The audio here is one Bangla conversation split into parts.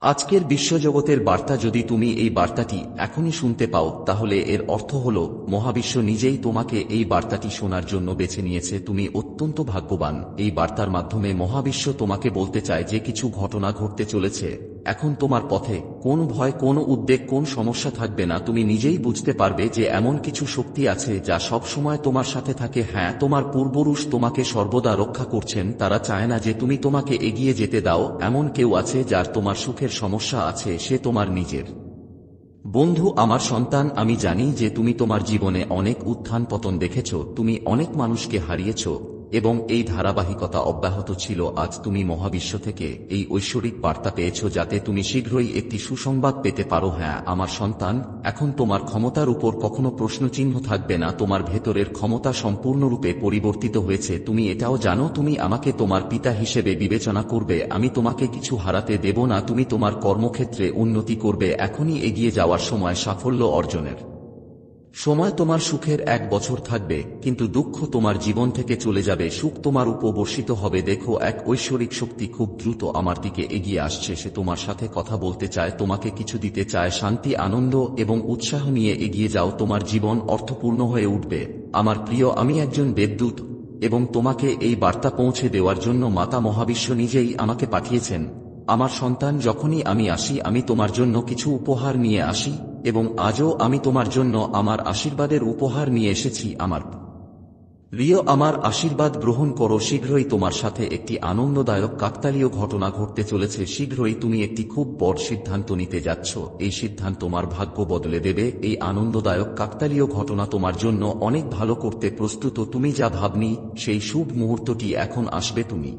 আজকের বিশ্বজগতের বার্তা যদি তুমি এই বার্তাটি এখনই শুনতে পাও, তাহলে এর অর্থ হল, মহাবিশ্ব নিজেই তোমাকে এই বার্তাটি শোনার জন্য বেছে নিয়েছে। তুমি অত্যন্ত ভাগ্যবান। এই বার্তার মাধ্যমে মহাবিশ্ব তোমাকে বলতে চায় যে কিছু ঘটনা ঘটতে চলেছে। এখন তোমার পথে কোন ভয়, কোন উদ্বেগ, কোন সমস্যা থাকবে না। তুমি নিজেই বুঝতে পারবে যে এমন কিছু শক্তি আছে যা সব সময় তোমার সাথে থাকে। হ্যাঁ তোমার পূর্বপুরুষ তোমাকে সর্বদা রক্ষা করছেন। তারা চায় না যে তুমি তোমাকে এগিয়ে যেতে দাও। এমন কেউ আছে যার তোমার সুখের সমস্যা আছে, সে তোমার নিজের। বন্ধু, আমার সন্তান, আমি জানি যে তুমি তোমার জীবনে অনেক উত্থান পতন দেখেছ। তুমি অনেক মানুষকে হারিয়েছ। এবং এই ধারাবাহিকতা অব্যাহত ছিল। আজ তুমি মহাবিশ্ব থেকে এই ঐশ্বরিক বার্তা পেয়েছ যাতে তুমি শীঘ্রই একটি সুসংবাদ পেতে পারো। হ্যাঁ আমার সন্তান, এখন তোমার ক্ষমতার উপর কখনো প্রশ্নচিহ্ন থাকবে না। তোমার ভেতরের ক্ষমতা সম্পূর্ণরূপে পরিবর্তিত হয়েছে। তুমি এটাও জানো, তুমি আমাকে তোমার পিতা হিসেবে বিবেচনা করবে। আমি তোমাকে কিছু হারাতে দেব না, তুমি তোমার কর্মক্ষেত্রে উন্নতি করবে। এখনই এগিয়ে যাওয়ার সময় সাফল্য অর্জনের। সময় তোমার সুখের এক বছর থাকবে, কিন্তু দুঃখ তোমার জীবন থেকে চলে যাবে, সুখ তোমার উপবর্ষিত হবে। দেখো, এক ঐশ্বরিক শক্তি খুব দ্রুত আমার দিকে এগিয়ে আসছে, সে তোমার সাথে কথা বলতে চায়, তোমাকে কিছু দিতে চায়, শান্তি, আনন্দ এবং উৎসাহ নিয়ে এগিয়ে যাও, তোমার জীবন অর্থপূর্ণ হয়ে উঠবে। আমার প্রিয়, আমি একজন দেবদূত এবং তোমাকে এই বার্তা পৌঁছে দেওয়ার জন্য মাতা মহাবিশ্ব নিজেই আমাকে পাঠিয়েছেন। আমার সন্তান, যখনই আমি আসি, আমি তোমার জন্য কিছু উপহার নিয়ে আসি। এবং আজও আমি তোমার জন্য আমার আশীর্বাদের উপহার নিয়ে এসেছি আমার। প্রিয় আমার আশীর্বাদ গ্রহণ করো, শীঘ্রই তোমার সাথে একটি আনন্দদায়ক কাকতালীয় ঘটনা ঘটতে চলেছে। শীঘ্রই তুমি একটি খুব বড় সিদ্ধান্ত নিতে যাচ্ছ। এই সিদ্ধান্ত তোমার ভাগ্য বদলে দেবে। এই আনন্দদায়ক কাকতালীয় ঘটনা তোমার জন্য অনেক ভালো করতে প্রস্তুত। তুমি যা ভাবনি, সেই শুভ মুহূর্তটি এখন আসবে তুমি।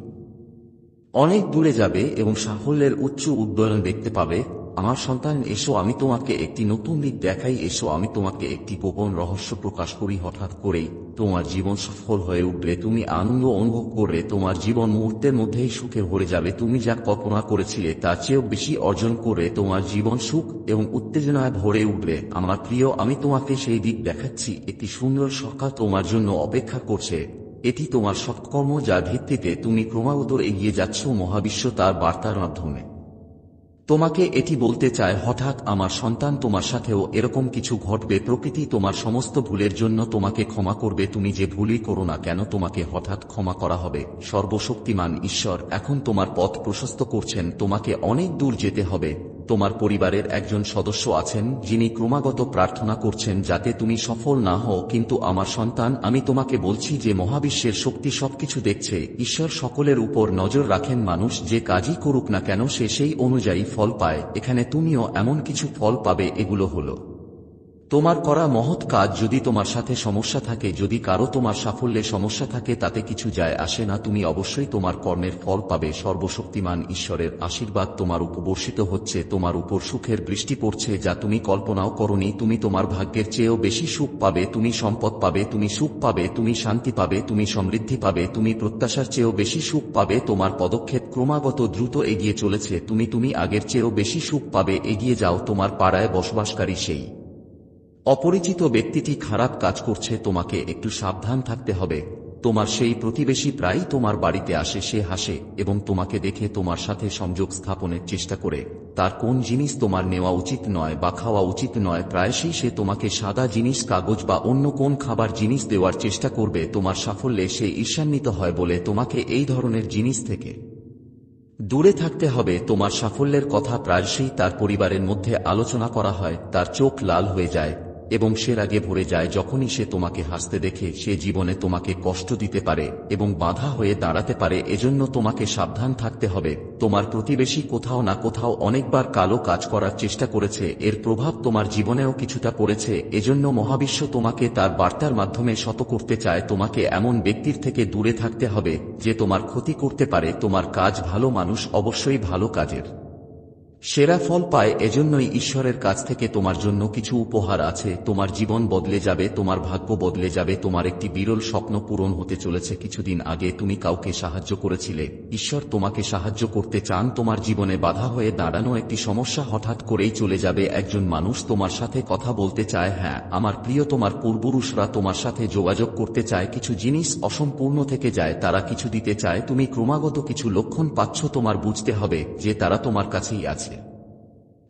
অনেক দূরে যাবে এবং সাফল্যের উচ্চ উদ্বয়ন দেখতে পাবে। আমার সন্তান, এসো আমি তোমাকে একটি নতুন দিক দেখাই, এসো আমি তোমাকে একটি গোপন রহস্য প্রকাশ করি। হঠাৎ করেই তোমার জীবন সফল হয়ে উঠবে তুমি আনন্দ অনুভব করবে তোমার জীবন মুহূর্তের মধ্যেই সুখে ভরে যাবে। তুমি যা কল্পনা করেছিলে, তার চেয়েও বেশি অর্জন করে তোমার জীবন সুখ এবং উত্তেজনায় ভরে উঠবে আমার প্রিয়, আমি তোমাকে সেই দিক দেখাচ্ছি। একটি সুন্দর সকাল তোমার জন্য অপেক্ষা করছে। এটি তোমার সৎকর্ম, যার ভিত্তিতে তুমি ক্রমাগত এগিয়ে যাচ্ছ। মহাবিশ্ব তার বার্তার মাধ্যমে। তোমাকে এটি বলতে চায়, হঠাৎ আমার সন্তান তোমার সাথেও এরকম কিছু ঘটবে, প্রকৃতি তোমার সমস্ত ভুলের জন্য তোমাকে ক্ষমা করবে, তুমি যে ভুলই করো না কেন তোমাকে হঠাৎ ক্ষমা করা হবে। সর্বশক্তিমান ঈশ্বর, এখন তোমার পথ প্রশস্ত করছেন, তোমাকে অনেক দূর যেতে হবে। তোমার পরিবারের একজন সদস্য আছেন, যিনি ক্রমাগত প্রার্থনা করছেন যাতে তুমি সফল না হও, কিন্তু আমার সন্তান, আমি তোমাকে বলছি যে মহাবিশ্বের শক্তি সবকিছু দেখছে, ঈশ্বর সকলের উপর নজর রাখেন মানুষ যে কাজই করুক না কেন সে সেই অনুযায়ী ফল পায়, এখানে তুমিও এমন কিছু ফল পাবে, এগুলো হলো তোমার করা মহৎ কাজ যদি তোমার সাথে সমস্যা থাকে, যদি কারও তোমার সাফল্যে সমস্যা থাকে, তাতে কিছু যায় আসে না, তুমি অবশ্যই তোমার কর্মের ফল পাবে। সর্বশক্তিমান ঈশ্বরের আশীর্বাদ তোমার উপর বর্ষিত হচ্ছে, তোমার উপর সুখের বৃষ্টি পড়ছে, যা তুমি কল্পনাও করনি। তুমি তোমার ভাগ্যের চেয়েও বেশি সুখ পাবে, তুমি সম্পদ পাবে, তুমি সুখ পাবে, তুমি শান্তি পাবে, তুমি সমৃদ্ধি পাবে, তুমি প্রত্যাশার চেয়েও বেশি সুখ পাবে, তোমার পদক্ষেপ ক্রমাগত দ্রুত এগিয়ে চলেছে, তুমি তুমি আগের চেয়েও বেশি সুখ পাবে, এগিয়ে যাও, তোমার পাড়ায় বসবাসকারী সেই। অপরিচিত ব্যক্তিটি খারাপ কাজ করছে, তোমাকে একটু সাবধান থাকতে হবে। তোমার সেই প্রতিবেশী প্রায়ই তোমার বাড়িতে আসে, সে হাসে এবং তোমাকে দেখে তোমার সাথে সংযোগ স্থাপনের চেষ্টা করে। তার কোন জিনিস তোমার নেওয়া উচিত নয় বা খাওয়া উচিত নয়, প্রায়শই সে তোমাকে সাদা জিনিস, কাগজ বা অন্য কোন খাবার জিনিস দেওয়ার চেষ্টা করবে। তোমার সাফল্যে সে ঈর্ষান্বিত হয় বলে তোমাকে এই ধরনের জিনিস থেকে দূরে থাকতে হবে। তোমার সাফল্যের কথা প্রায়শই তার পরিবারের মধ্যে আলোচনা করা হয়, তার চোখ লাল হয়ে যায়। এবং সে রাগে ভরে যায় যখনই সে তোমাকে হাসতে দেখে, সে জীবনে তোমাকে কষ্ট দিতে পারে এবং বাধা হয়ে দাঁড়াতে পারে, এজন্য তোমাকে সাবধান থাকতে হবে। তোমার প্রতিবেশী কোথাও না কোথাও অনেকবার কালো কাজ করার চেষ্টা করেছে, এর প্রভাব তোমার জীবনেও কিছুটা পড়েছে, এজন্য মহাবিশ্ব তোমাকে তার বার্তার মাধ্যমে শত করতে চায়, তোমাকে এমন ব্যক্তির থেকে দূরে থাকতে হবে যে তোমার ক্ষতি করতে পারে, তোমার কাজ ভালো মানুষ অবশ্যই ভালো কাজের। সেরা ফল পায় এজন্যই ঈশ্বরের কাছ থেকে তোমার জন্য কিছু উপহার আছে। তোমার জীবন বদলে যাবে, তোমার ভাগ্য বদলে যাবে, তোমার একটি বিরল স্বপ্ন পূরণ হতে চলেছে। কিছুদিন আগে তুমি কাউকে সাহায্য করেছিলে। ঈশ্বর তোমাকে সাহায্য করতে চান। তোমার জীবনে বাধা হয়ে দাঁড়ানো একটি সমস্যা হঠাৎ করেই চলে যাবে। একজন মানুষ তোমার সাথে কথা বলতে চায় হ্যাঁ আমার প্রিয় তোমার পূর্বপুরুষরা তোমার সাথে যোগাযোগ করতে চায়। কিছু জিনিস অসম্পূর্ণ থেকে যায়, তারা কিছু দিতে চায়। তুমি ক্রমাগত কিছু লক্ষণ পাচ্ছ, তোমার বুঝতে হবে যে তারা তোমার কাছেই আছে।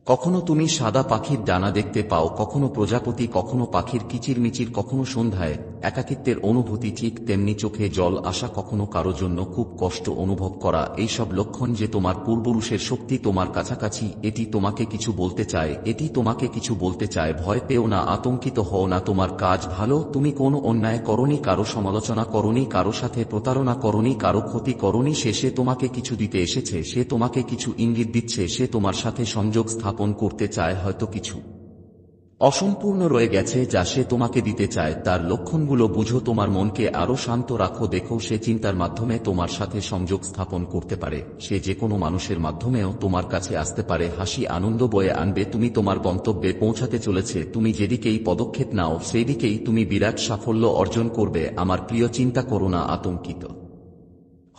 কখনো তুমি সাদা পাখির ডানা দেখতে পাও কখনো প্রজাপতি কখনো পাখির কিচিরমিচির কখনো সন্ধ্যায়। একাকিত্বের অনুভূতি ঠিক তেমনি চোখে জল আসা কখনো কারও জন্য খুব কষ্ট অনুভব করা এইসব লক্ষণ যে তোমার পূর্বপুরুষের শক্তি তোমার কাছাকাছি, এটি তোমাকে কিছু বলতে চায়, এটি তোমাকে কিছু বলতে চায়, ভয় পেও না, আতঙ্কিত হও না, তোমার কাজ ভালো, তুমি কোনো অন্যায় করনি, কারও সমালোচনা করনি, কারও সাথে প্রতারণা করনি, কারও ক্ষতি করনি, সে সে তোমাকে কিছু দিতে এসেছে, সে তোমাকে কিছু ইঙ্গিত দিচ্ছে, সে তোমার সাথে সংযোগ স্থাপন করতে চায় হয়তো কিছু। অসম্পূর্ণ রয়ে গেছে যা সে তোমাকে দিতে চায়। তার লক্ষণগুলো বুঝো, তোমার মনকে আরও শান্ত রাখো, দেখো সে চিন্তার মাধ্যমে তোমার সাথে সংযোগ স্থাপন করতে পারে। সে যে কোনো মানুষের মাধ্যমেও তোমার কাছে আসতে পারে। হাসি আনন্দ বয়ে আনবে, তুমি তোমার গন্তব্যে পৌঁছাতে চলেছে। তুমি যেদিকেই পদক্ষেপ নাও, সেদিকেই তুমি বিরাট সাফল্য অর্জন করবে। আমার প্রিয়, চিন্তা করো না, আতঙ্কিত।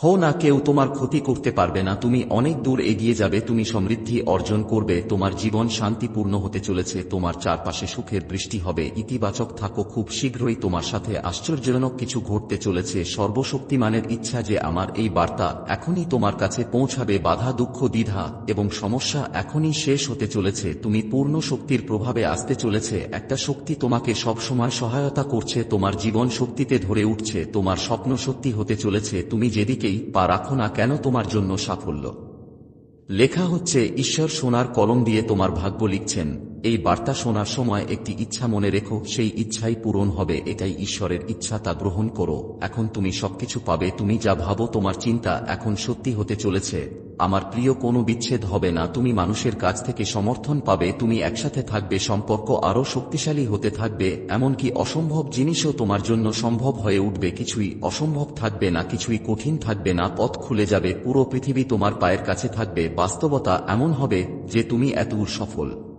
হো না কেউ তোমার ক্ষতি করতে পারবে না, তুমি অনেক দূর এগিয়ে যাবে, তুমি সমৃদ্ধি অর্জন করবে, তোমার জীবন শান্তিপূর্ণ হতে চলেছে, তোমার চারপাশে সুখের বৃষ্টি হবে, ইতিবাচক থাকো, খুব শীঘ্রই তোমার সাথে আশ্চর্যজনক কিছু ঘটতে চলেছে, সর্বশক্তিমানের ইচ্ছা যে আমার এই বার্তা এখনই তোমার কাছে পৌঁছাবে, বাধা, দুঃখ, দ্বিধা এবং সমস্যা এখনই শেষ হতে চলেছে, তুমি পূর্ণ শক্তির প্রভাবে আসতে চলেছে, একটা শক্তি তোমাকে সবসময় সহায়তা করছে, তোমার জীবন শক্তিতে ধরে উঠছে, তোমার স্বপ্ন সত্যি হতে চলেছে, তুমি যেদিকে দিকেই বা রাখো না কেন তোমার জন্য সাফল্য। লেখা হচ্ছে, ঈশ্বর সোনার কলম দিয়ে তোমার ভাগ্য লিখছেন। এই বার্তা শোনার সময় একটি ইচ্ছা মনে রেখো, সেই ইচ্ছাই পূরণ হবে, এটাই ঈশ্বরের ইচ্ছা, তা গ্রহণ করো। এখন তুমি সবকিছু পাবে, তুমি যা ভাবো, তোমার চিন্তা এখন সত্যি হতে চলেছে। আমার প্রিয়, কোনো বিচ্ছেদ হবে না, তুমি মানুষের কাছ থেকে সমর্থন পাবে, তুমি একসাথে থাকবে, সম্পর্ক আরও শক্তিশালী হতে থাকবে, এমনকি অসম্ভব জিনিসও তোমার জন্য সম্ভব হয়ে উঠবে, কিছুই অসম্ভব থাকবে না, কিছুই কঠিন থাকবে না, পথ খুলে যাবে, পুরো পৃথিবী তোমার পায়ের কাছে থাকবে, বাস্তবতা এমন হবে যে তুমি এত সফল।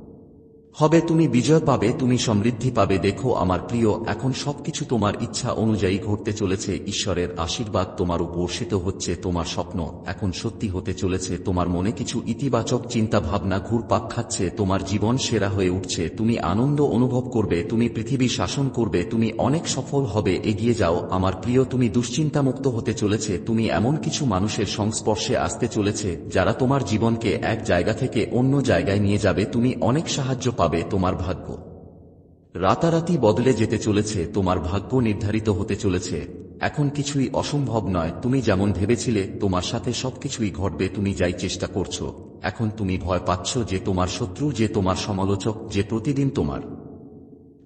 হবে তুমি বিজয় পাবে, তুমি সমৃদ্ধি পাবে। দেখো আমার প্রিয়, এখন সবকিছু তোমার ইচ্ছা অনুযায়ী ঘটতে চলেছে। ঈশ্বরের আশীর্বাদ তোমার উপর্ষিত হচ্ছে তোমার স্বপ্ন। এখন সত্যি হতে চলেছে, তোমার মনে কিছু ইতিবাচক চিন্তা ভাবনা ঘুরপাক খাচ্ছে, তোমার জীবন সেরা হয়ে উঠছে। তুমি আনন্দ অনুভব করবে, তুমি পৃথিবী শাসন করবে, তুমি অনেক সফল হবে, এগিয়ে যাও। আমার প্রিয়, তুমি দুশ্চিন্তামুক্ত হতে চলেছে, তুমি এমন কিছু মানুষের সংস্পর্শে আসতে চলেছে, যারা তোমার জীবনকে এক জায়গা থেকে অন্য জায়গায় নিয়ে যাবে। তুমি অনেক সাহায্য পাবে তোমার ভাগ্য। রাতারাতি বদলে যেতে চলেছে, তোমার ভাগ্য নির্ধারিত হতে চলেছে। এখন কিছুই অসম্ভব নয়, তুমি যেমন ভেবেছিলে, তোমার সাথে সবকিছুই ঘটবে, তুমি যাই চেষ্টা করছ। এখন তুমি ভয় পাচ্ছ যে তোমার শত্রু, যে তোমার সমালোচক, যে প্রতিদিন তোমার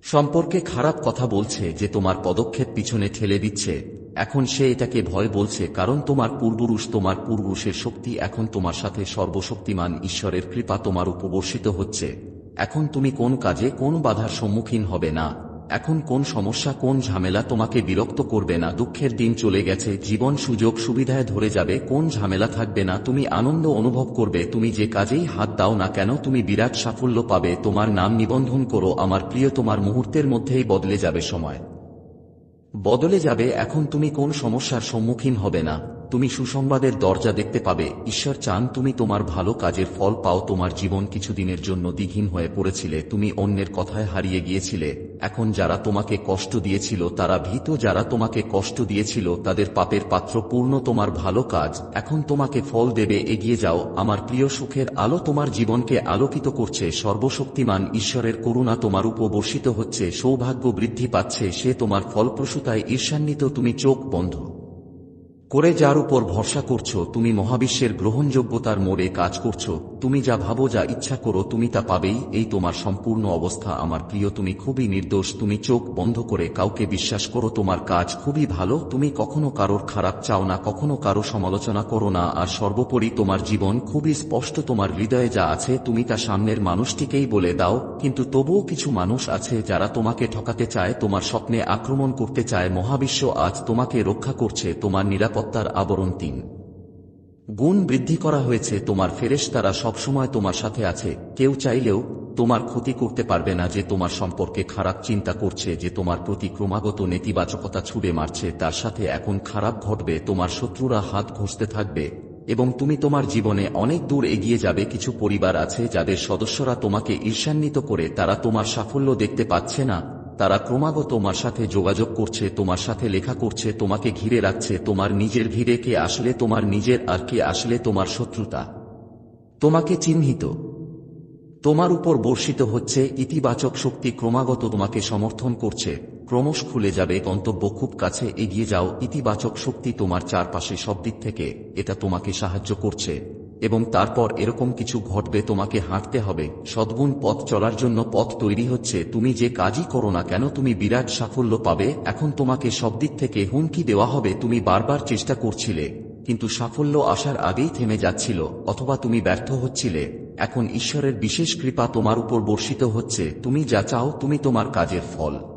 সম্পর্কে খারাপ কথা বলছে, যে তোমার পদক্ষেপ পিছনে ঠেলে দিচ্ছে। এখন সে এটাকে ভয় বলছে, কারণ তোমার পূর্বপুরুষ, তোমার পূর্বপুরুষের শক্তি এখন তোমার সাথে সর্বশক্তিমান, ঈশ্বরের কৃপা তোমার উপবর্ষিত হচ্ছে। এখন তুমি কোন কাজে কোন বাধার সম্মুখীন হবে না। এখন কোন সমস্যা, কোন ঝামেলা তোমাকে বিরক্ত করবে না। দুঃখের দিন চলে গেছে, জীবন সুযোগ সুবিধায় ধরে যাবে, কোন ঝামেলা থাকবে না। তুমি আনন্দ অনুভব করবে, তুমি যে কাজেই হাত দাও না কেন, তুমি বিরাট সাফল্য পাবে। তোমার নাম নিবন্ধন করো, আমার প্রিয় তোমার মুহূর্তের মধ্যেই বদলে যাবে সময়। বদলে যাবে, এখন তুমি কোন সমস্যার সম্মুখীন হবে না। তুমি সুসংবাদের দরজা দেখতে পাবে। ঈশ্বর চান তুমি তোমার ভালো কাজের ফল পাও, তোমার জীবন কিছুদিনের জন্য দ্বিঘীন হয়ে পড়েছিলে, তুমি অন্যের কথায় হারিয়ে গিয়েছিলে। এখন যারা তোমাকে কষ্ট দিয়েছিল, তারা ভীত। যারা তোমাকে কষ্ট দিয়েছিল, তাদের পাপের পাত্র পূর্ণ তোমার ভালো কাজ। এখন তোমাকে ফল দেবে, এগিয়ে যাও। আমার প্রিয় সুখের আলো তোমার জীবনকে আলোকিত করছে। সর্বশক্তিমান ঈশ্বরের করুণা তোমার উপর বর্ষিত হচ্ছে। সৌভাগ্য বৃদ্ধি পাচ্ছে। সে তোমার ফলপ্রসূতায় ঈর্ষান্বিত। তুমি চোখ বন্ধ। করে যার উপর ভরসা করছ, তুমি মহাবিশ্বের গ্রহণযোগ্যতার মোড়ে কাজ করছ, তুমি যা ভাবো, যা ইচ্ছা করো, তুমি তা পাবেই, এই তোমার সম্পূর্ণ অবস্থা আমার প্রিয়, তুমি খুবই নির্দোষ, তুমি চোখ বন্ধ করে কাউকে বিশ্বাস করো, তোমার কাজ খুবই ভালো, তুমি কখনো কারোর খারাপ চাও না, কখনো কারও সমালোচনা করো না, আর সর্বোপরি তোমার জীবন খুবই স্পষ্ট, তোমার হৃদয়ে যা আছে, তুমি তা সামনের মানুষটিকেই বলে দাও, কিন্তু তবুও কিছু মানুষ আছে যারা তোমাকে ঠকাতে চায়, তোমার স্বপ্নে আক্রমণ করতে চায়, মহাবিশ্ব আজ তোমাকে রক্ষা করছে, তোমার নিরাপত্তার আবরণ তিন। গুণ বৃদ্ধি করা হয়েছে তোমার ফেরেশ তারা সবসময় তোমার সাথে আছে, কেউ চাইলেও তোমার ক্ষতি করতে পারবে না যে তোমার সম্পর্কে খারাপ চিন্তা করছে, যে তোমার প্রতি ক্রমাগত নেতিবাচকতা ছুড়ে মারছে, তার সাথে এখন খারাপ ঘটবে, তোমার শত্রুরা হাত ঘষতে থাকবে, এবং তুমি তোমার জীবনে অনেক দূর এগিয়ে যাবে, কিছু পরিবার আছে যাদের সদস্যরা তোমাকে ঈর্ষান্বিত করে, তারা তোমার সাফল্য দেখতে পাচ্ছে না তারা ক্রমাগত তোমার সাথে যোগাযোগ করছে, তোমার সাথে লেখা করছে, তোমাকে ঘিরে রাখছে, তোমার নিজের ঘিরে কে আসলে তোমার নিজের আর কে আসলে তোমার শত্রুতা। তোমাকে চিহ্নিত। তোমার উপর বর্ষিত হচ্ছে ইতিবাচক শক্তি ক্রমাগত তোমাকে সমর্থন করছে, ক্রমশ খুলে যাবে গন্তব্য খুব কাছে এগিয়ে যাও, ইতিবাচক শক্তি তোমার চারপাশে সব দিক থেকে, এটা তোমাকে সাহায্য করছে। এবং তারপর এরকম কিছু ঘটবে, তোমাকে হাঁটতে হবে। সদ্গুণ পথ চলার জন্য পথ তৈরি হচ্ছে। তুমি যে কাজই করো না কেন, তুমি বিরাট সাফল্য পাবে। এখন তোমাকে সব দিক থেকে হুমকি দেওয়া হবে, তুমি বারবার চেষ্টা করছিলে। কিন্তু সাফল্য আসার আগেই থেমে যাচ্ছিল, অথবা তুমি ব্যর্থ হচ্ছিলে। এখন ঈশ্বরের বিশেষ কৃপা তোমার উপর বর্ষিত হচ্ছে। তুমি যা চাও, তুমি তোমার কাজের ফল।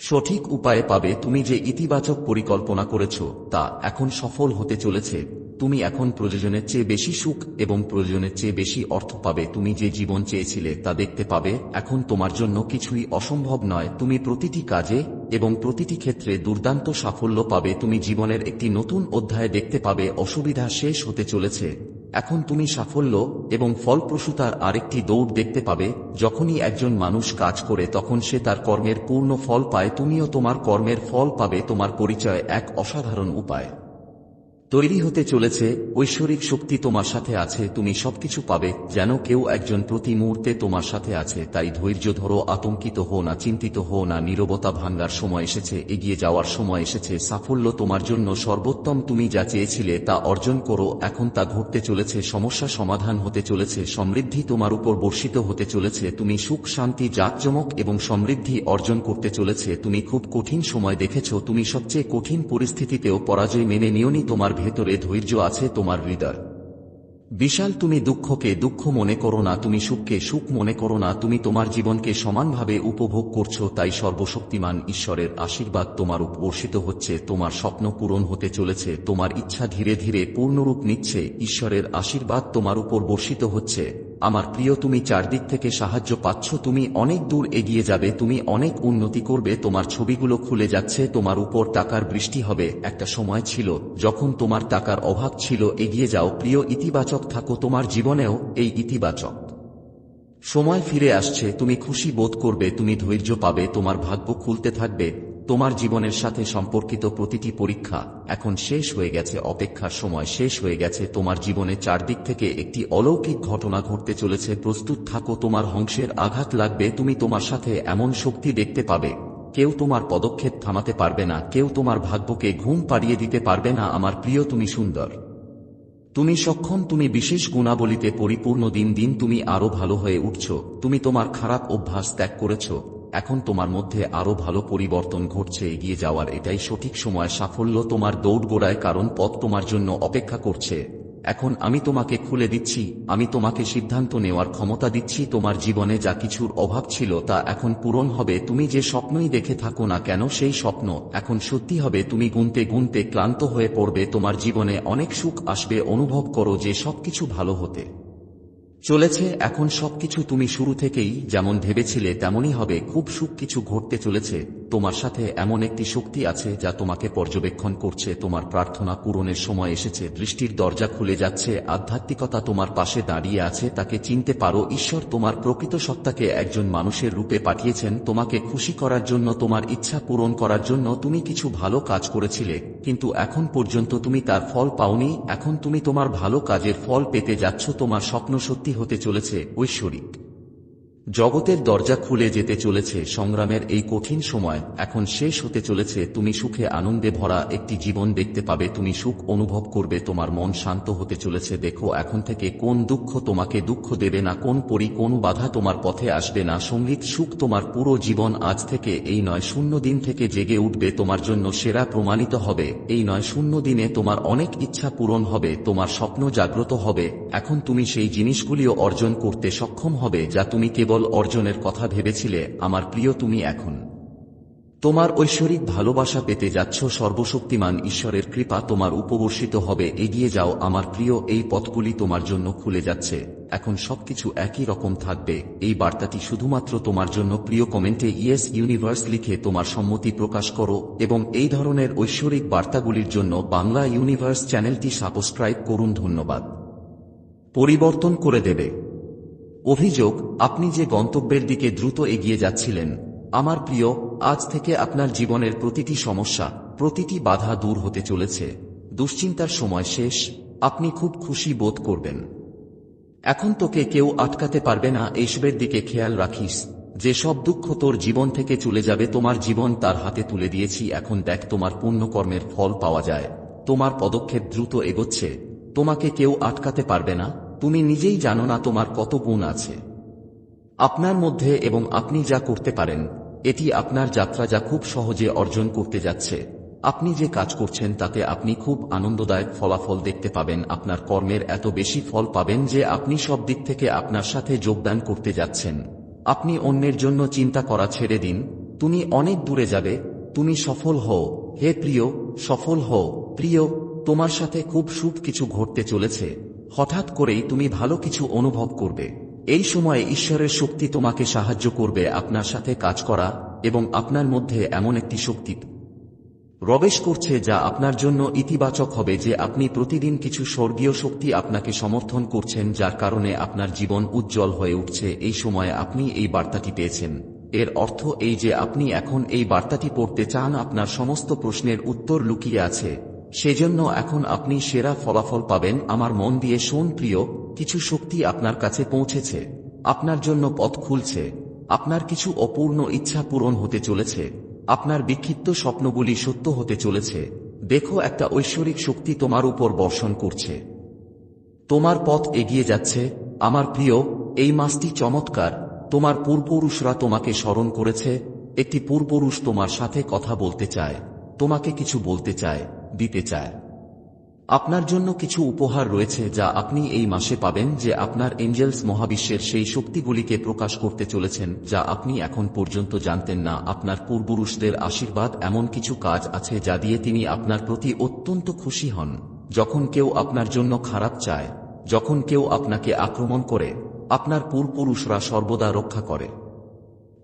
সঠিক উপায়ে পাবে তুমি যে ইতিবাচক পরিকল্পনা করেছ, তা এখন সফল হতে চলেছে। তুমি এখন প্রয়োজনের চেয়ে বেশি সুখ এবং প্রয়োজনের চেয়ে বেশি অর্থ পাবে। তুমি যে জীবন চেয়েছিলে, তা দেখতে পাবে। এখন তোমার জন্য কিছুই অসম্ভব নয়। তুমি প্রতিটি কাজে এবং প্রতিটি ক্ষেত্রে দুর্দান্ত সাফল্য পাবে। তুমি জীবনের একটি নতুন অধ্যায় দেখতে পাবে। অসুবিধা শেষ হতে চলেছে। এখন তুমি সাফল্য এবং ফলপ্রসূতার আরেকটি দৌড় দেখতে পাবে, যখনই একজন মানুষ কাজ করে তখন সে তার কর্মের পূর্ণ ফল পায়, তুমিও তোমার কর্মের ফল পাবে, তোমার পরিচয় এক অসাধারণ উপায়। তৈরি হতে চলেছে, ঐশ্বরিক শক্তি তোমার সাথে আছে, তুমি সবকিছু পাবে, যেন কেউ একজন প্রতি মুহূর্তে তোমার সাথে আছে, তাই ধৈর্য ধরো, আতঙ্কিত হো না, চিন্তিত হো না, নীরবতা ভাঙ্গার সময় এসেছে, এগিয়ে যাওয়ার সময় এসেছে, সাফল্য তোমার জন্য সর্বোত্তম, তুমি যা চেয়েছিলে তা অর্জন করো, এখন তা ঘটতে চলেছে, সমস্যা সমাধান হতে চলেছে, সমৃদ্ধি তোমার উপর বর্ষিত হতে চলেছে, তুমি সুখ, শান্তি, জাঁকজমক এবং সমৃদ্ধি অর্জন করতে চলেছে, তুমি খুব কঠিন সময় দেখেছ, তুমি সবচেয়ে কঠিন পরিস্থিতিতেও পরাজয় মেনে নিওনি, তোমার ভেতরে ধৈর্য আছে তোমার হৃদয়। বিশাল, তুমি দুঃখকে দুঃখ মনে করো না, তুমি সুখকে সুখ মনে করো না, তুমি তোমার জীবনকে সমানভাবে উপভোগ করছ, তাই সর্বশক্তিমান ঈশ্বরের আশীর্বাদ তোমার উপর্ষিত হচ্ছে, তোমার স্বপ্ন পূরণ হতে চলেছে, তোমার ইচ্ছা ধীরে ধীরে পূর্ণরূপ নিচ্ছে, ঈশ্বরের আশীর্বাদ তোমার উপর বর্ষিত হচ্ছে। আমার প্রিয়, তুমি চারদিক থেকে সাহায্য পাচ্ছ, তুমি অনেক দূর এগিয়ে যাবে, তুমি অনেক উন্নতি করবে, তোমার ছবিগুলো খুলে যাচ্ছে, তোমার উপর টাকার বৃষ্টি হবে। একটা সময় ছিল যখন তোমার টাকার অভাব ছিল, এগিয়ে যাও, প্রিয় ইতিবাচক থাকো, তোমার জীবনেও এই ইতিবাচক সময় ফিরে আসছে, তুমি খুশি বোধ করবে, তুমি ধৈর্য পাবে, তোমার ভাগ্য খুলতে থাকবে। তোমার জীবনের সাথে সম্পর্কিত প্রতিটি পরীক্ষা এখন শেষ হয়ে গেছে অপেক্ষার সময় শেষ হয়ে গেছে, তোমার জীবনে চারদিক থেকে একটি অলৌকিক ঘটনা ঘটতে চলেছে, প্রস্তুত থাকো, তোমার হংসের আঘাত লাগবে, তুমি তোমার সাথে এমন শক্তি দেখতে পাবে। কেউ তোমার পদক্ষেপ থামাতে পারবে না, কেউ তোমার ভাগ্যকে ঘুম পাড়িয়ে দিতে পারবে না, আমার প্রিয়, তুমি সুন্দর। তুমি সক্ষম, তুমি বিশেষ গুণাবলীতে পরিপূর্ণ, দিন দিন তুমি আরও ভালো হয়ে উঠছ, তুমি তোমার খারাপ অভ্যাস ত্যাগ করেছ। এখন তোমার মধ্যে আরও ভালো পরিবর্তন ঘটছে, এগিয়ে যাওয়ার এটাই সঠিক সময় সাফল্য তোমার দৌড় গোড়ায় কারণ পথ তোমার জন্য অপেক্ষা করছে। এখন আমি তোমাকে খুলে দিচ্ছি, আমি তোমাকে সিদ্ধান্ত নেওয়ার ক্ষমতা দিচ্ছি, তোমার জীবনে যা কিছুর অভাব ছিল তা এখন পূরণ হবে, তুমি যে স্বপ্নই দেখে থাকো না কেন সেই স্বপ্ন, এখন সত্যি হবে, তুমি গুনতে গুনতে ক্লান্ত হয়ে পড়বে, তোমার জীবনে অনেক সুখ আসবে, অনুভব করো যে সবকিছু ভালো হতে। চলেছে, এখন সবকিছু তুমি শুরু থেকেই যেমন ভেবেছিলে তেমনই হবে, খুব সুখ কিছু ঘটতে চলেছে। তোমার সাথে এমন একটি শক্তি আছে যা তোমাকে পর্যবেক্ষণ করছে, তোমার প্রার্থনা পূরণের সময় এসেছে, দৃষ্টির দরজা খুলে যাচ্ছে, আধ্যাত্মিকতা তোমার পাশে দাঁড়িয়ে আছে, তাকে চিনতে পারো, ঈশ্বর তোমার প্রকৃত সত্তাকে একজন মানুষের রূপে পাঠিয়েছেন, তোমাকে খুশি করার জন্য, তোমার ইচ্ছা পূরণ করার জন্য তুমি কিছু ভালো কাজ করেছিলে, কিন্তু এখন পর্যন্ত তুমি তার ফল পাওনি, এখন তুমি তোমার ভালো কাজের ফল পেতে যাচ্ছ, তোমার স্বপ্ন সত্যি হতে চলেছে, ঐশ্বরিক। জগতের দরজা খুলে যেতে চলেছে সংগ্রামের এই কঠিন সময়। এখন শেষ হতে চলেছে, তুমি সুখে আনন্দে ভরা একটি জীবন দেখতে পাবে, তুমি সুখ অনুভব করবে, তোমার মন শান্ত হতে চলেছে। দেখো এখন থেকে কোন দুঃখ তোমাকে দুঃখ দেবে না, কোন পরি কোন বাধা তোমার পথে আসবে না। সংগীত সুখ তোমার পুরো জীবন আজ থেকে, এই নয় শূন্য দিন থেকে জেগে উঠবে, তোমার জন্য সেরা প্রমাণিত হবে। এই নয় শূন্য দিনে তোমার অনেক ইচ্ছা পূরণ হবে, তোমার স্বপ্ন জাগ্রত হবে। এখন তুমি সেই জিনিসগুলিও অর্জন করতে সক্ষম হবে, যা তুমি কেবল অর্জনের কথা ভেবেছিলে, আমার প্রিয় তুমি এখন। তোমার ঐশ্বরিক ভালোবাসা পেতে যাচ্ছ, সর্বশক্তিমান ঈশ্বরের কৃপা তোমার উপবর্ষিত হবে, এগিয়ে যাও, আমার প্রিয়, এই পথগুলি তোমার জন্য খুলে যাচ্ছে। এখন সবকিছু একই রকম থাকবে, এই বার্তাটি শুধুমাত্র তোমার জন্য প্রিয় কমেন্টে ইয়েস ইউনিভার্স লিখে তোমার সম্মতি প্রকাশ করো, এবং এই ধরনের ঐশ্বরিক বার্তাগুলির জন্য বাংলা ইউনিভার্স চ্যানেলটি সাবস্ক্রাইব করুন, ধন্যবাদ। পরিবর্তন করে দেবে। অভিযোগ, আপনি যে গন্তব্যের দিকে দ্রুত এগিয়ে যাচ্ছিলেন, আমার প্রিয়, আজ থেকে আপনার জীবনের প্রতিটি সমস্যা, প্রতিটি বাধা দূর হতে চলেছে। দুশ্চিন্তার সময় শেষ, আপনি খুব খুশি বোধ করবেন। এখন তোকে কেউ আটকাতে পারবে না, এইসবের দিকে খেয়াল রাখিস। যে সব দুঃখ তোর জীবন থেকে চলে যাবে, তোমার জীবন তার হাতে তুলে দিয়েছি, এখন দেখ তোমার পুণ্যকর্মের ফল পাওয়া যায়। তোমার পদক্ষেপ দ্রুত এগোচ্ছে, তোমাকে কেউ আটকাতে পারবে না। তুমি নিজেই জানো না তোমার কত গুণ আছে। আপনার মধ্যে এবং আপনি যা করতে পারেন, এটি আপনার যাত্রা যা খুব সহজে অর্জন করতে যাচ্ছে। আপনি যে কাজ করছেন, তাতে আপনি খুব আনন্দদায়ক ফলাফল দেখতে পাবেন, আপনার কর্মের এত বেশি ফল পাবেন যে আপনি সব দিক থেকে আপনার সাথে যোগদান করতে যাচ্ছেন। আপনি অন্যের জন্য চিন্তা করা ছেড়ে দিন, তুমি অনেক দূরে যাবে, তুমি সফল হও, হে প্রিয়, সফল হও, প্রিয়, তোমার সাথে খুব সুখ কিছু ঘটতে চলেছে। হঠাৎ করেই তুমি ভালো কিছু অনুভব করবে। এই সময়ে ঈশ্বরের শক্তি তোমাকে সাহায্য করবে আপনার সাথে কাজ করা এবং আপনার মধ্যে এমন একটি শক্তি প্রবেশ করছে যা আপনার জন্য ইতিবাচক হবে যে আপনি প্রতিদিন কিছু স্বর্গীয় শক্তি আপনাকে সমর্থন করছেন যার কারণে আপনার জীবন উজ্জ্বল হয়ে উঠছে। এই সময়ে আপনি এই বার্তাটি পেয়েছেন। এর অর্থ এই যে আপনি এখন এই বার্তাটি পড়তে চান, আপনার সমস্ত প্রশ্নের উত্তর লুকিয়ে আছে। সেজন্য এখন আপনি সেরা ফলাফল পাবেন। আমার মন দিয়ে শোন প্রিয়, কিছু শক্তি আপনার কাছে পৌঁছেছে। আপনার জন্য পথ খুলছে। আপনার কিছু অপূর্ণ ইচ্ছা পূরণ হতে চলেছে। আপনার বিক্ষিপ্ত স্বপ্নগুলি সত্য হতে চলেছে। দেখো একটা ঐশ্বরিক শক্তি তোমার উপর বর্ষণ করছে। তোমার পথ এগিয়ে যাচ্ছে। আমার প্রিয়, এই মাসটি চমৎকার। তোমার পূর্বপুরুষরা তোমাকে স্মরণ করেছে। একটি পূর্বপুরুষ তোমার সাথে কথা বলতে চায়। তোমাকে কিছু বলতে চায়। দিতে চায়। আপনার জন্য কিছু উপহার রয়েছে যা আপনি এই মাসে পাবেন যে আপনার এঞ্জেলস মহাবিশ্বের সেই শক্তিগুলিকে প্রকাশ করতে চলেছেন যা আপনি এখন পর্যন্ত জানতেন না। আপনার পূর্বপুরুষদের আশীর্বাদ এমন কিছু কাজ আছে যা দিয়ে তিনি আপনার প্রতি অত্যন্ত খুশি হন। যখন কেউ আপনার জন্য খারাপ চায়, যখন কেউ আপনাকে আক্রমণ করে, আপনার পূর্বপুরুষরা সর্বদা রক্ষা করে।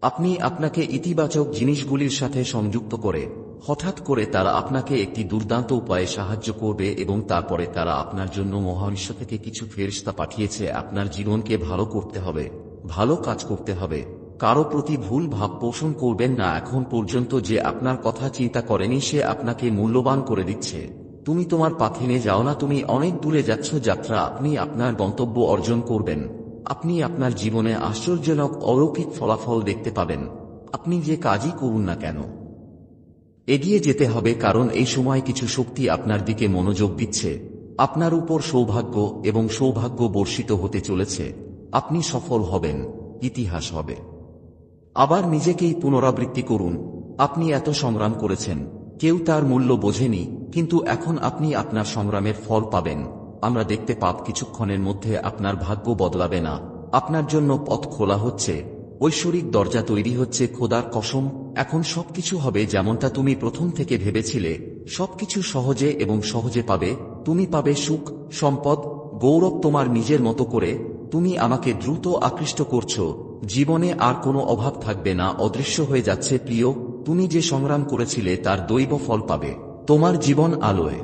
আপনি আপনাকে ইতিবাচক জিনিসগুলির সাথে সংযুক্ত করে হঠাৎ করে তারা আপনাকে একটি দুর্দান্ত উপায়ে সাহায্য করবে এবং তারপরে তারা আপনার জন্য মহাবিশ্ব থেকে কিছু ফেরিস্তা পাঠিয়েছে। আপনার জীবনকে ভালো করতে হবে, ভালো কাজ করতে হবে। কারও প্রতি ভুল ভাব পোষণ করবেন না। এখন পর্যন্ত যে আপনার কথা চিন্তা করেনি, সে আপনাকে মূল্যবান করে দিচ্ছে। তুমি তোমার পাথিনে যাও না, তুমি অনেক দূরে যাচ্ছ যাত্রা আপনি আপনার গন্তব্য অর্জন করবেন। আপনি আপনার জীবনে আশ্চর্যজনক অলৌকিক ফলাফল দেখতে পাবেন। আপনি যে কাজই করুন না কেন। এগিয়ে যেতে হবে কারণ এই সময় কিছু শক্তি আপনার দিকে মনোযোগ দিচ্ছে। আপনার উপর সৌভাগ্য এবং সৌভাগ্য বর্ষিত হতে চলেছে। আপনি সফল হবেন, ইতিহাস হবে। আবার নিজেকেই পুনরাবৃত্তি করুন। আপনি এত সংগ্রাম করেছেন, কেউ তার মূল্য বোঝেনি, কিন্তু এখন আপনি আপনার সংগ্রামের ফল পাবেন। আমরা দেখতে পাব কিছুক্ষণের মধ্যে আপনার ভাগ্য বদলাবে না। আপনার জন্য পথ খোলা হচ্ছে। ঐশ্বরিক দরজা তৈরি হচ্ছে খোদার কসম। এখন সবকিছু হবে যেমনটা তুমি প্রথম থেকে ভেবেছিলে। সবকিছু সহজে এবং সহজে পাবে। তুমি পাবে সুখ, সম্পদ, গৌরব তোমার নিজের মতো করে। তুমি আমাকে দ্রুত আকৃষ্ট করছ। জীবনে আর কোনো অভাব থাকবে না। অদৃশ্য হয়ে যাচ্ছে প্রিয়। তুমি যে সংগ্রাম করেছিলে তার দৈব ফল পাবে। তোমার জীবন আলোয়।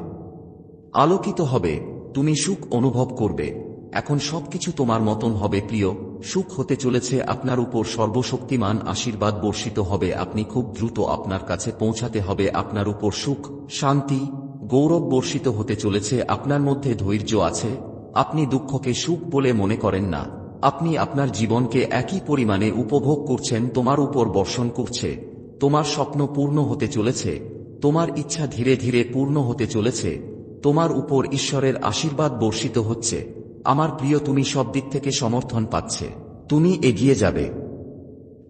আলোকিত হবে। তুমি সুখ অনুভব করবে। এখন সবকিছু তোমার মতন হবে প্রিয়। সুখ হতে চলেছে আপনার উপর সর্বশক্তিমান আশীর্বাদ বর্ষিত হবে। আপনি খুব দ্রুত আপনার কাছে পৌঁছাতে হবে। আপনার উপর সুখ, শান্তি, গৌরব বর্ষিত হতে চলেছে। আপনার মধ্যে ধৈর্য আছে। আপনি দুঃখকে সুখ বলে মনে করেন না। আপনি আপনার জীবনকে একই পরিমাণে উপভোগ করছেন, তোমার উপর বর্ষণ করছে। তোমার স্বপ্ন পূর্ণ হতে চলেছে। তোমার ইচ্ছা ধীরে ধীরে পূর্ণ হতে চলেছে। তোমার উপর ঈশ্বরের আশীর্বাদ বর্ষিত হচ্ছে। আমার প্রিয়, তুমি সব দিক থেকে সমর্থন পাচ্ছে। তুমি এগিয়ে যাবে।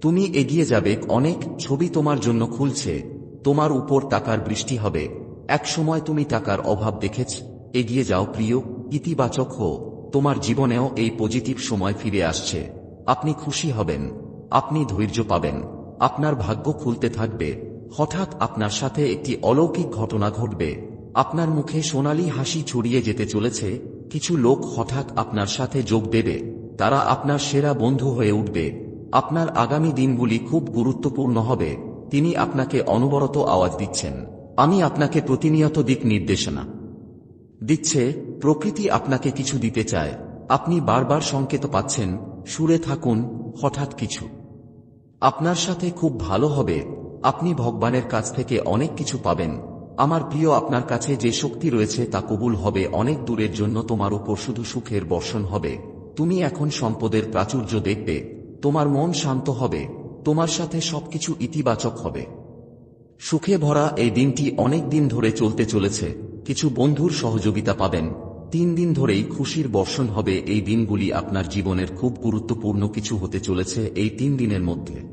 তুমি এগিয়ে যাবে। অনেক ছবি তোমার জন্য খুলছে। তোমার উপর টাকার বৃষ্টি হবে। এক সময় তুমি টাকার অভাব দেখেছ। এগিয়ে যাও প্রিয়, ইতিবাচক হো তোমার জীবনেও এই পজিটিভ সময় ফিরে আসছে। আপনি খুশি হবেন। আপনি ধৈর্য পাবেন। আপনার ভাগ্য খুলতে থাকবে। হঠাৎ আপনার সাথে একটি অলৌকিক ঘটনা ঘটবে। আপনার মুখে সোনালি হাসি ছড়িয়ে যেতে চলেছে। কিছু লোক হঠাৎ আপনার সাথে যোগ দেবে, তারা আপনার সেরা বন্ধু হয়ে উঠবে। আপনার আগামী দিনগুলি খুব গুরুত্বপূর্ণ হবে। তিনি আপনাকে অনবরত আওয়াজ দিচ্ছেন। আমি আপনাকে প্রতিনিয়ত দিক নির্দেশনা দিচ্ছে, প্রকৃতি আপনাকে কিছু দিতে চায়। আপনি বারবার সংকেত পাচ্ছেন, সুরে থাকুন, হঠাৎ কিছু। আপনার সাথে খুব ভালো হবে। আপনি ভগবানের কাছ থেকে অনেক কিছু পাবেন। আমার প্রিয়, আপনার কাছে যে শক্তি রয়েছে তা কবুল হবে। অনেক দূরের জন্য তোমার উপর শুধু সুখের বর্ষণ হবে। তুমি এখন সম্পদের প্রাচুর্য দেখবে। তোমার মন শান্ত হবে। তোমার সাথে সবকিছু ইতিবাচক হবে। সুখে ভরা এই দিনটি অনেক দিন ধরে চলতে চলেছে। কিছু বন্ধুর সহযোগিতা পাবেন। তিন দিন ধরেই খুশির বর্ষণ হবে। এই দিনগুলি আপনার জীবনের খুব গুরুত্বপূর্ণ কিছু হতে চলেছে এই তিন দিনের মধ্যে।